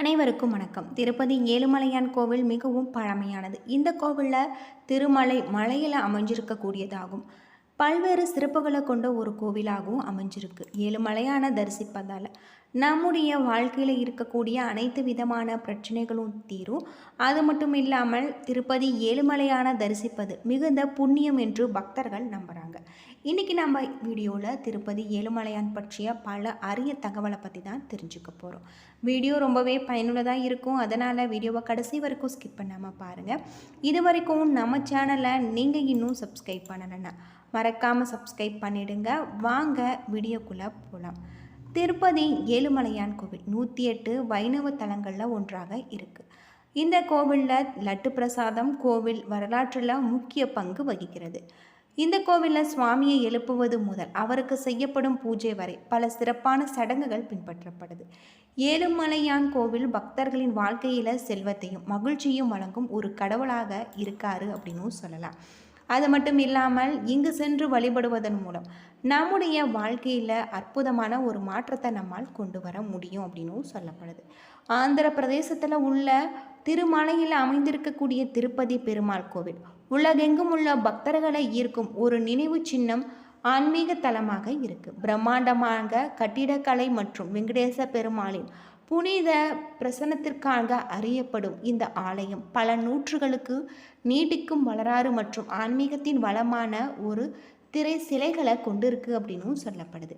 அனைவருக்கும் வணக்கம். திருப்பதி ஏழுமலையான் கோவில் மிகவும் பழமையானது. இந்த கோவிலில் திருமலை மலையில் அமைஞ்சிருக்கக்கூடியதாகும். பல்வேறு சிறப்புகளை கொண்ட ஒரு கோவிலாகவும் அமைஞ்சிருக்கு. ஏழுமலையான தரிசிப்பதால். நம்முடைய வாழ்க்கையில் இருக்கக்கூடிய அனைத்து விதமான பிரச்சனைகளும் தீரும். அது மட்டும் இல்லாமல் திருப்பதி ஏழுமலையான தரிசிப்பது மிகுந்த புண்ணியம் என்று பக்தர்கள் நம்புகிறாங்க இன்றைக்கி நம்ம வீடியோவில் திருப்பதி ஏழுமலையான் பற்றிய பல அரிய தகவலை பற்றி தான் தெரிஞ்சுக்க போகிறோம் வீடியோ ரொம்பவே பயனுள்ளதாக இருக்கும். அதனால் வீடியோவை கடைசி வரைக்கும் ஸ்கிப் பண்ணாமல் பாருங்கள் இது வரைக்கும் நம்ம சேனலை நீங்கள் இன்னும் சப்ஸ்கிரைப் பண்ணலைன்னா மறக்காமல் சப்ஸ்கிரைப் பண்ணிவிடுங்க வாங்க வீடியோக்குள்ளே போகலாம் திருப்பதி ஏழுமலையான் கோவில் நூற்றி எட்டு வைணவ தலங்களில் ஒன்றாக இருக்குது இந்த கோவிலில் லட்டு பிரசாதம் கோவில் வரலாற்றில் முக்கிய பங்கு வகிக்கிறது. இந்த கோவிலில் சுவாமியை எழுப்புவது முதல் அவருக்கு செய்யப்படும் பூஜை வரை பல சிறப்பான சடங்குகள் பின்பற்றப்படுது. ஏழுமலையான் கோவில் பக்தர்களின் வாழ்க்கையில் செல்வத்தையும் மகிழ்ச்சியும் வழங்கும் ஒரு கடவுளாக இருக்காரு அப்படின்னும் சொல்லலாம். அது மட்டும் இல்லாமல் இங்கு சென்று வழிபடுவதன் மூலம் நம்முடைய வாழ்க்கையில் அற்புதமான ஒரு மாற்றத்தை நம்மால் கொண்டு வர முடியும் அப்படின்னும் சொல்லப்படுது. ஆந்திர பிரதேசத்தில் உள்ள திருமலையில் அமைந்திருக்கக்கூடிய திருப்பதி பெருமாள் கோவில் உலகெங்கும் உள்ள பக்தர்களை ஈர்க்கும் ஒரு நினைவு சின்னம் ஆன்மீக தலமாக இருக்குது பிரம்மாண்டமாக கட்டிடக்கலை மற்றும் வெங்கடேச பெருமாளின் புனித பிரசனத்திற்காக அறியப்படும் இந்த ஆலயம் பல நூற்றுகளுக்கு நீட்டிக்கும் வளராறு மற்றும் ஆன்மீகத்தின் வளமான ஒரு திரை சிலைகளை கொண்டிருக்கு அப்படின்னும் சொல்லப்படுது.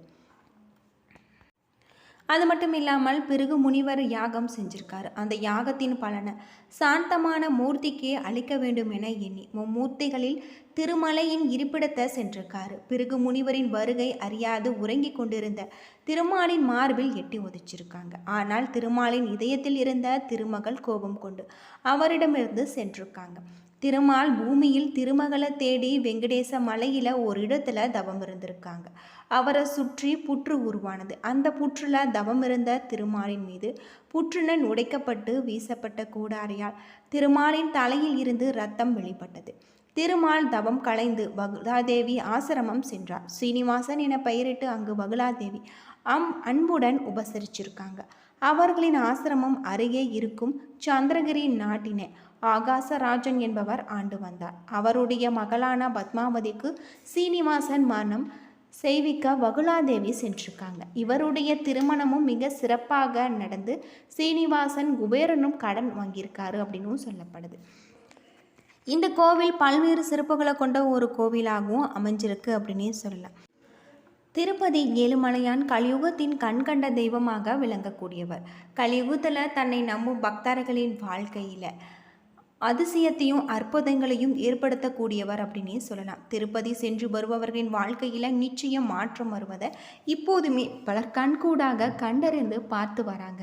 அது மட்டும் இல்லாமல் பிறகு முனிவர் யாகம் செஞ்சிருக்காரு. அந்த யாகத்தின் பலனை சாந்தமான மூர்த்திக்கே அளிக்க வேண்டும் என எண்ணி மும்மூர்த்திகளில் திருமலையின் இருப்பிடத்தை சென்றிருக்காரு. பிறகு முனிவரின் வருகை அறியாது உறங்கிக் கொண்டிருந்த திருமாலின் மார்பில் எட்டி உதைச்சிருக்காங்க. ஆனால் திருமாலின் இதயத்தில் இருந்த திருமகள் கோபம் கொண்டு அவரிடமிருந்து சென்றிருக்காங்க. திருமால் பூமியில் திருமகளை தேடி வெங்கடேச மலையில் ஒரு இடத்துல தவம் இருந்திருக்காங்க. அவரை சுற்றி புற்று உருவானது. அந்த புற்றுல தவம் இருந்த திருமாலின் மீது புற்றுணன் உடைக்கப்பட்டு வீசப்பட்ட கூடாரியால் திருமாலின் தலையில் இருந்து ரத்தம் வெளிப்பட்டது. திருமால் தவம் கலைந்து பகுலாதேவி ஆசிரமம் சென்றார். சீனிவாசன் என பெயரிட்டு அங்கு பகுலாதேவி அம் அன்புடன் உபசரிச்சிருக்காங்க. அவர்களின் ஆசிரமம் அருகே இருக்கும் சந்திரகிரி நாட்டினை. ஆகாசராஜன் என்பவர் ஆண்டு வந்தார். அவருடைய மகளான பத்மாவதிக்கு சீனிவாசன் மரணம் செய்விக்க வகுலாதேவி சென்றிருக்காங்க. இவருடைய திருமணமும் மிக சிறப்பாக நடந்து சீனிவாசன் குபேரனும் கடன் வாங்கியிருக்காரு அப்படின்னும் சொல்லப்படுது. இந்த கோவில் பல்வேறு சிறப்புகளை கொண்ட ஒரு கோவிலாகவும் அமைஞ்சிருக்கு அப்படின்னே சொல்லலாம். திருப்பதி ஏழுமலையான் கலியுகத்தின் கண்கண்ட தெய்வமாக விளங்கக்கூடியவர். கலியுகத்தில் தன்னை நம்பும் பக்தர்களின் வாழ்க்கையில் அதிசயத்தையும் அற்புதங்களையும் ஏற்படுத்தக்கூடியவர் அப்படின்னே சொல்லலாம். திருப்பதி சென்று வருபவர்களின் வாழ்க்கையில் நிச்சயம் மாற்றம் வருவதை இப்போதுமே பலர் கண்கூடாக கண்டறிந்து பார்த்து வராங்க.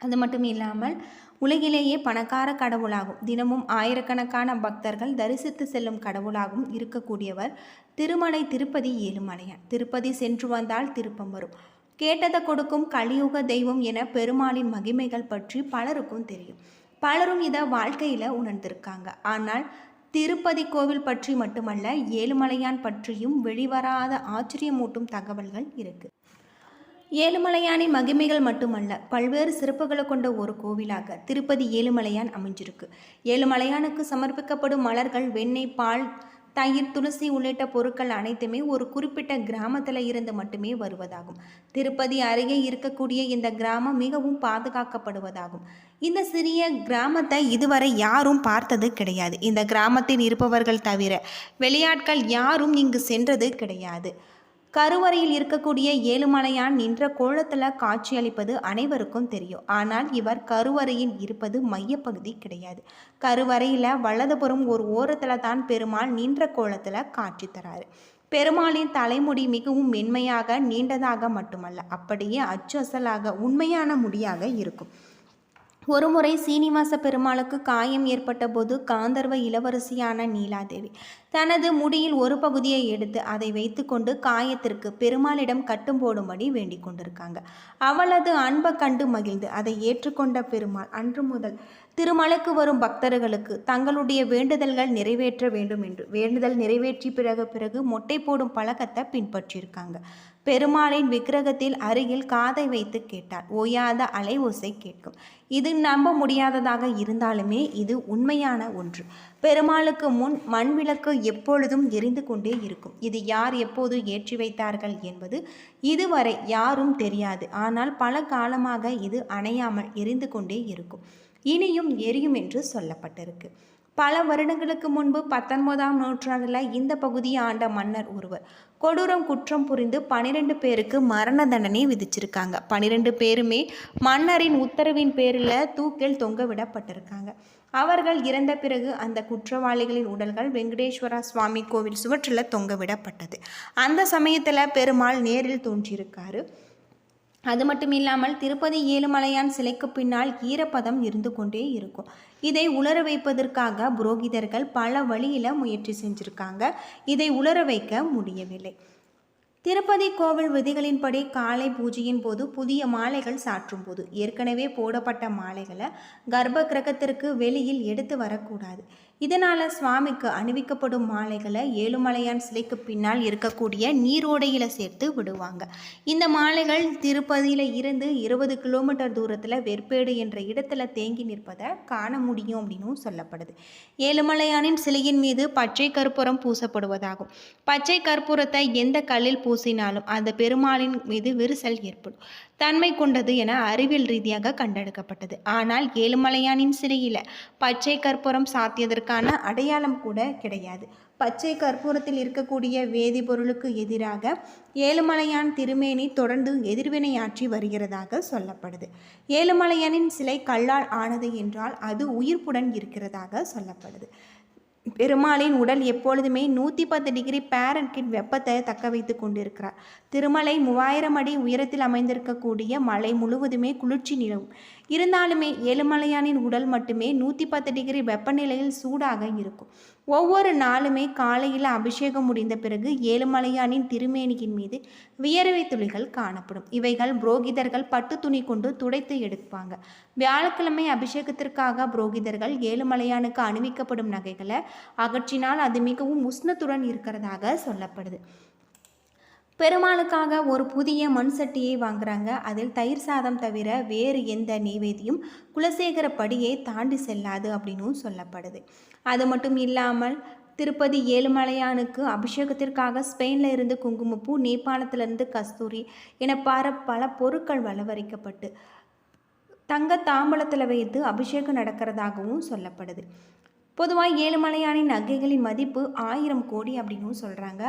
அது மட்டும் இல்லாமல் உலகிலேயே பணக்கார கடவுளாகும் தினமும் ஆயிரக்கணக்கான பக்தர்கள் தரிசித்து செல்லும் கடவுளாகவும் இருக்கக்கூடியவர் திருமலை திருப்பதி ஏழுமலையான் திருப்பதி சென்று வந்தால் திருப்பம் வரும். கேட்டதை கொடுக்கும் கலியுக தெய்வம் என பெருமாளின் மகிமைகள் பற்றி பலருக்கும் தெரியும். பலரும் இதை வாழ்க்கையில் உணர்ந்திருக்காங்க. ஆனால் திருப்பதி கோவில் பற்றி மட்டுமல்ல ஏழுமலையான் பற்றியும் வெளிவராத ஆச்சரியமூட்டும் தகவல்கள் இருக்கு. ஏழுமலையானின் மகிமைகள் மட்டுமல்ல பல்வேறு சிறப்புகளை கொண்ட ஒரு கோவிலாக திருப்பதி ஏழுமலையான் அமைஞ்சிருக்கு. ஏழுமலையானுக்கு சமர்ப்பிக்கப்படும் மலர்கள் வெண்ணெய் பால் தயிர் துளசி உள்ளிட்ட பொருட்கள் அனைத்துமே ஒரு குறிப்பிட்ட கிராமத்தில் இருந்து மட்டுமே வருவதாகும். திருப்பதி அருகே இருக்கக்கூடிய இந்த கிராமம் மிகவும் பாதுகாக்கப்படுவதாகும். இந்த சிறிய கிராமத்தை இதுவரை யாரும் பார்த்தது கிடையாது. இந்த கிராமத்தில் இருப்பவர்கள் தவிர வெளியாட்கள் யாரும் இங்கு சென்றது கிடையாது. கருவறையில் இருக்கக்கூடிய ஏழுமலையான் நின்ற கோலத்தில் காட்சியளிப்பது அனைவருக்கும் தெரியும். ஆனால் இவர் கருவறையில் இருப்பது மையப்பகுதி கிடையாது. கருவறையில் வலதுபுறம் ஒரு ஓரத்தில் தான் பெருமாள் நின்ற கோலத்தில் காட்சி தராரு. பெருமாளின் தலைமுடி மிகவும் மென்மையாக நீண்டதாக மட்டுமல்ல அப்படியே அச்சு அசலாக உண்மையான முடியாக இருக்கும். ஒருமுறை சீனிவாச பெருமாளுக்கு காயம் ஏற்பட்ட போது காந்தர்வ இளவரசியான நீலாதேவி தனது முடியில் ஒரு பகுதியை எடுத்து அதை வைத்துக்கொண்டு காயத்திற்கு பெருமாளிடம் கட்டும் போடும்படி வேண்டிக் கொண்டிருக்காங்க. அவளது அன்பை கண்டு மகிழ்ந்து அதை ஏற்றுக்கொண்ட பெருமாள் அன்று முதல் திருமலைக்கு வரும் பக்தர்களுக்கு தங்களுடைய வேண்டுதல்கள் நிறைவேற்ற வேண்டும் என்று வேண்டுதல் நிறைவேற்றி பிறகு பிறகு மொட்டை போடும் பழக்கத்தை பின்பற்றியிருக்காங்க. பெருமாளின் விக்கிரகத்தில் அருகில் காதை வைத்து கேட்டார். ஓயாத அலை ஓசை கேட்கும். இது நம்ப முடியாததாக இருந்தாலுமே இது உண்மையான ஒன்று. பெருமாளுக்கு முன் மண் விளக்கு எப்பொழுதும் எரிந்து கொண்டே இருக்கும். இது யார் எப்போது ஏற்றி வைத்தார்கள் என்பது இதுவரை யாரும் தெரியாது. ஆனால் பல காலமாக இது அணையாமல் எரிந்து கொண்டே இருக்கும். இனியும் எரியும் என்று சொல்லப்பட்டிருக்கு. பல வருடங்களுக்கு முன்பு பத்தொன்பதாம் நூற்றாண்டில் இந்த பகுதியை ஆண்ட மன்னர் ஒருவர். கொடூரம் குற்றம் புரிந்து பனிரெண்டு பேருக்கு மரண தண்டனை விதிச்சிருக்காங்க. பனிரெண்டு பேருமே மன்னரின் உத்தரவின் பேரில் தூக்கில் தொங்க விடப்பட்டிருக்காங்க. அவர்கள் இறந்த பிறகு அந்த குற்றவாளிகளின் உடல்கள் வெங்கடேஸ்வரா சுவாமி கோவில் சுவற்றில் தொங்க விடப்பட்டது. அந்த சமயத்தில் பெருமாள் நேரில் தோன்றியிருக்காரு. அது மட்டும் இல்லாமல் திருப்பதி ஏழுமலையான் சிலைக்கு பின்னால் ஈரப்பதம் இருந்து கொண்டே இருக்கும். இதை உலர வைப்பதற்காக புரோகிதர்கள் பல வழியில் முயற்சி செஞ்சுருக்காங்க. இதை உலர வைக்க முடியவில்லை. திருப்பதி கோவில் விதிகளின்படி காலை பூஜையின் போது புதிய மாலைகள் சாற்றும் போது ஏற்கனவே போடப்பட்ட மாலைகளை கர்ப்ப கிரகத்திற்கு வெளியில் எடுத்து வரக்கூடாது. இதனால் சுவாமிக்கு அணிவிக்கப்படும் மாலைகளை ஏழுமலையான் சிலைக்கு பின்னால் இருக்கக்கூடிய நீரோடையில் சேர்த்து விடுவாங்க. இந்த மாலைகள் திருப்பதியில் இருந்து இருபது கிலோமீட்டர் தூரத்தில் வெற்பேடு என்ற இடத்துல தேங்கி நிற்பதை காண முடியும் அப்படின்னும் சொல்லப்படுது. ஏழுமலையானின் சிலையின் மீது பச்சை கற்பூரம் பூசப்படுவதாகும். பச்சை கற்பூரத்தை எந்த கல்லில் பூசினாலும் அந்த பெருமாளின் மீது விரிசல் ஏற்படும். தன்மை கொண்டது என அறிவியல் ரீதியாக கண்டெடுக்கப்பட்டது. ஆனால் ஏழுமலையானின் சிறையில் பச்சை கற்பூரம் சாத்தியதற்கான அடையாளம் கூட கிடையாது. பச்சை கற்பூரத்தில் இருக்கக்கூடிய வேதிப்பொருளுக்கு எதிராக ஏழுமலையான் திருமேனி தொடர்ந்து எதிர்வினையாற்றி வருகிறதாக சொல்லப்படுது. ஏழுமலையானின் சிலை கல்லால் ஆனது என்றால் அது உயிர்ப்புடன் இருக்கிறதாக சொல்லப்படுது. பெருமாளின் உடல் எப்பொழுதுமே நூற்றி பத்து டிகிரி பேரன்கிட் வெப்பத்தை தக்க வைத்து கொண்டிருக்கிறார். திருமலை மூவாயிரம் அடி உயரத்தில் அமைந்திருக்கக்கூடிய மலை முழுவதுமே குளிர்ச்சி நிலவும். இருந்தாலுமே ஏழுமலையானின் உடல் மட்டுமே நூற்றி பத்து டிகிரி வெப்பநிலையில் சூடாக இருக்கும். ஒவ்வொரு நாளுமே காலையில் அபிஷேகம் முடிந்த பிறகு ஏழுமலையானின் திருமேனியின் மீது வியர்வை துளிகள் காணப்படும். இவைகள் புரோகிதர்கள் பட்டு துணி கொண்டு துடைத்து எடுப்பாங்க. வியாழக்கிழமை அபிஷேகத்திற்காக புரோகிதர்கள் ஏழுமலையானுக்கு அணிவிக்கப்படும் நகைகளை அகற்றினால் அது மிகவும் உஷ்ணத்துடன் இருக்கிறதாக சொல்லப்படுது. பெருமாளுக்காக ஒரு புதிய மண் சட்டியை வாங்குறாங்க. அதில் தயிர் சாதம் தவிர வேறு எந்த நெய்வேதியும் குலசேகர படியை தாண்டி செல்லாது அப்படின்னும் சொல்லப்படுது. அது மட்டும் இல்லாமல் திருப்பதி ஏழுமலையானுக்கு அபிஷேகத்திற்காக ஸ்பெயினில் இருந்து குங்குமப்பூ நேபாளத்திலிருந்து கஸ்தூரி என பார பல பொருட்கள் வளவரிக்கப்பட்டு தங்க தாம்பலத்தில் வைத்து அபிஷேகம் நடக்கிறதாகவும் சொல்லப்படுது. பொதுவாக ஏழுமலையானின் நகைகளின் மதிப்பு ஆயிரம் கோடி அப்படின்னு சொல்கிறாங்க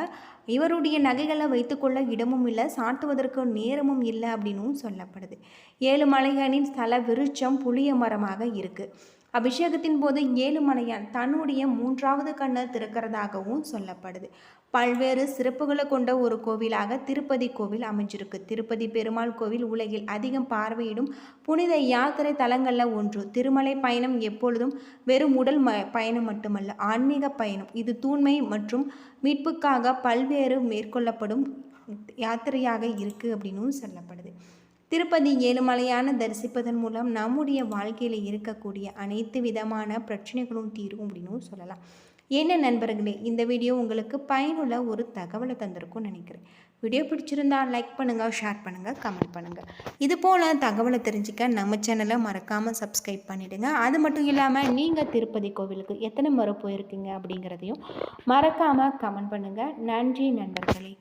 இவருடைய நகைகளை வைத்துக்கொள்ள இடமும் இல்லை சாட்டுவதற்கு நேரமும் இல்லை அப்படின்னும் சொல்லப்படுது. ஏழுமலையானின் ஸ்தல விருட்சம் புளிய மரமாக இருக்குது அபிஷேகத்தின் போது ஏழுமலையான் தன்னுடைய மூன்றாவது கண்ணை திறக்கிறதாகவும் சொல்லப்படுது. பல்வேறு சிறப்புகளை கொண்ட ஒரு கோவிலாக திருப்பதி கோவில் அமைஞ்சிருக்கு. திருப்பதி பெருமாள் கோவில் உலகில் அதிகம் பார்வையிடும் புனித யாத்திரை தலங்களில் ஒன்று. திருமலை பயணம் எப்பொழுதும் வெறும் உடல் ம பயணம் மட்டுமல்ல ஆன்மீக பயணம். இது தூய்மை மற்றும் மீட்புக்காக பல்வேறு மேற்கொள்ளப்படும் யாத்திரையாக இருக்குது அப்படின்னும் சொல்லப்படுது. திருப்பதி ஏழுமலையான தரிசிப்பதன் மூலம் நம்முடைய வாழ்க்கையில் இருக்கக்கூடிய அனைத்து விதமான பிரச்சனைகளும் தீரும் அப்படின்னு சொல்லலாம். என்ன நண்பர்களே இந்த வீடியோ உங்களுக்கு பயனுள்ள ஒரு தகவலை தந்திருக்கும்னு நினைக்கிறேன். வீடியோ பிடிச்சிருந்தா லைக் பண்ணுங்கள் ஷேர் பண்ணுங்கள் கமெண்ட் பண்ணுங்கள் இது போல் தகவலை தெரிஞ்சுக்க நம்ம சேனலை மறக்காமல் சப்ஸ்கிரைப் பண்ணிவிடுங்க அது மட்டும் இல்லாமல் நீங்கள் திருப்பதி கோவிலுக்கு எத்தனை முறை போயிருக்கீங்க அப்படிங்கிறதையும் மறக்காமல் கமெண்ட் பண்ணுங்கள் நன்றி நண்பர்களே.